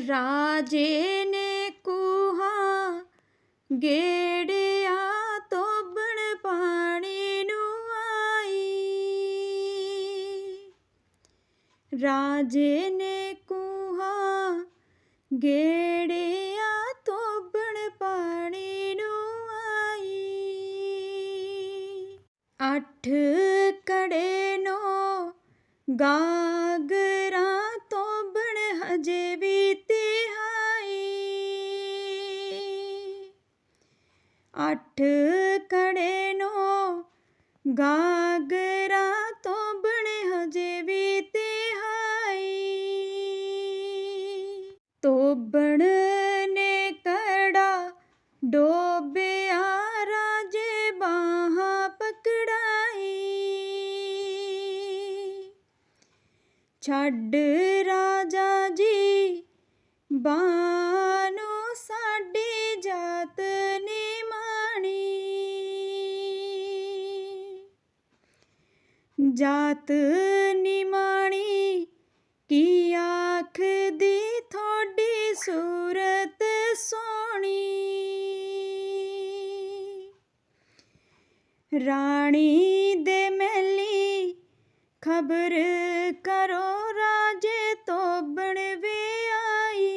ਰਾਜੇ ਨੇ ਕੂਹਾ ਗੇੜਿਆ ਤੋਬਣ ਪਾਣੀ ਨੂੰ ਆਈ। ਰਾਜੇ ਨੇ ਕੂਹਾ ਗੇੜਿਆ ਤੋਬਣ ਪਾਣੀ ਨੂੰ ਆਈ। ਅੱਠ ਕੜੇ ਨੋ ਗਾਗਰਾਂ ਅੱਠ ਕੜੇ ਨੋ, ਗਾਗਰਾਂ ਤੋਬਣ ਹਜੇ ਵੀ ਤਿਹਾਈ। ਤੋਬਣ ਨੇ ਕੜਾ, ਡੋਬਿਆ ਰਾਜੇ ਬਾਹਾਂ ਪਕੜਾਈ। ਛੱਡ ਰਾਜਾ ਜੀ ਬਾਨੂੰ ਜਾਤ ਨਿਮਾਣੀ, ਕੀ ਆਖਦੀ ਥੋੜੀ ਸੂਰਤ ਸੋਹਣੀ? ਰਾਣੀ ਦੇ ਮਹਿਲੀ, ਖਬਰ ਕਰੋ ਰਾਜੇ ਤੋਬਣ ਵੇ ਆਈ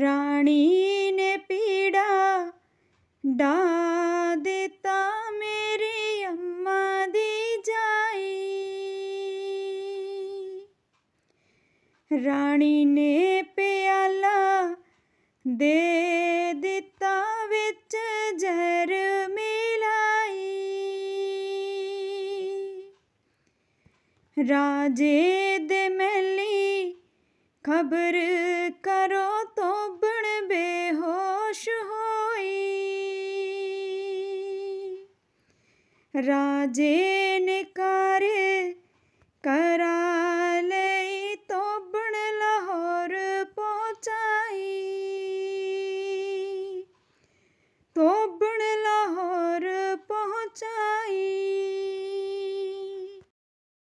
ਰਾਣੀ ਰਾਣੀ ਨੇ ਪਿਆਲਾ ਦੇ ਦਿੱਤਾ ਵਿੱਚ ਜ਼ਹਿਰ ਮਿਲਾਈ। ਰਾਜੇ ਦੇ ਮਹਿਲੀ ਖਬਰ ਕਰੋ ਤੋਬਣ ਬੇਹੋਸ਼ ਹੋਈ। ਰਾਜੇ ਨੇ ਕਾ